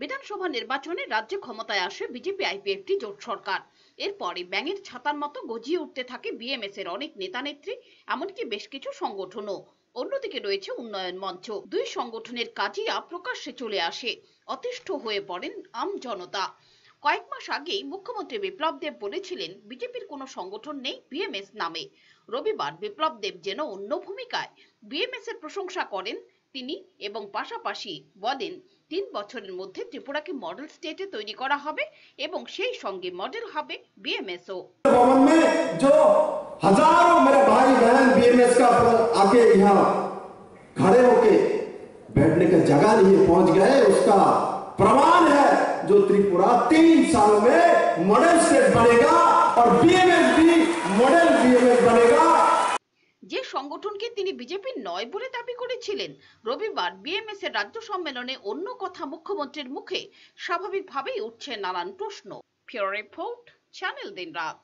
বিধানসভা নির্বাচনে রাজ্যে ক্ষমতায় আসে বিজেপি আইপিএফটি জোট সরকার। এরপরে ব্যাঙের ছাতার মতো গজিয়ে উঠতে থাকে বিএমএস এর অনেক নেতা নেত্রী এমনকি বেশ কিছু সংগঠনও। অন্যদিকে রয়েছে উন্নয়ন মঞ্চ। দুই সংগঠনের কাজিয়া প্রকাশ্যে চলে আসে। অতিষ্ঠ হয়ে পড়েন আম জনতা। কয়েক মাস আগেই মুখ্যমন্ত্রী বিপ্লব দেব বলেছিলেন, বিজেপির কোনো সংগঠন নেই বিএমএস নামে। রবিবার বিপ্লব দেব যেন অন্য ভূমিকায় বিএমএস এর প্রশংসা করেন তিনি এবং পাশাপাশি বলেন তিন বছরের মধ্যে ত্রিপুরাকে মডেল স্টেটে তৈরি করা হবে এবং সেই সঙ্গে মডেল হবে বিএমএসও भवन में जो हजारों मेरे भाई बहन बीएमएस का आके यहाँ खड़े होके बैठने का जगह नहीं पहुंच गए उसका प्रमाण है जो त्रिपुरा तीन सालों में मॉडल स्टेट बनेगा और बीएमएस भी সংগঠনকে তিনি বিজেপির নয় বলে দাবি করেছিলেন। রবিবার বিএমএস এর রাজ্য সম্মেলনে অন্য কথা মুখ্যমন্ত্রীর মুখে স্বাভাবিকভাবেই উঠছে নানান প্রশ্ন। ফিওর রিপোর্ট, চ্যানেল দিন রাত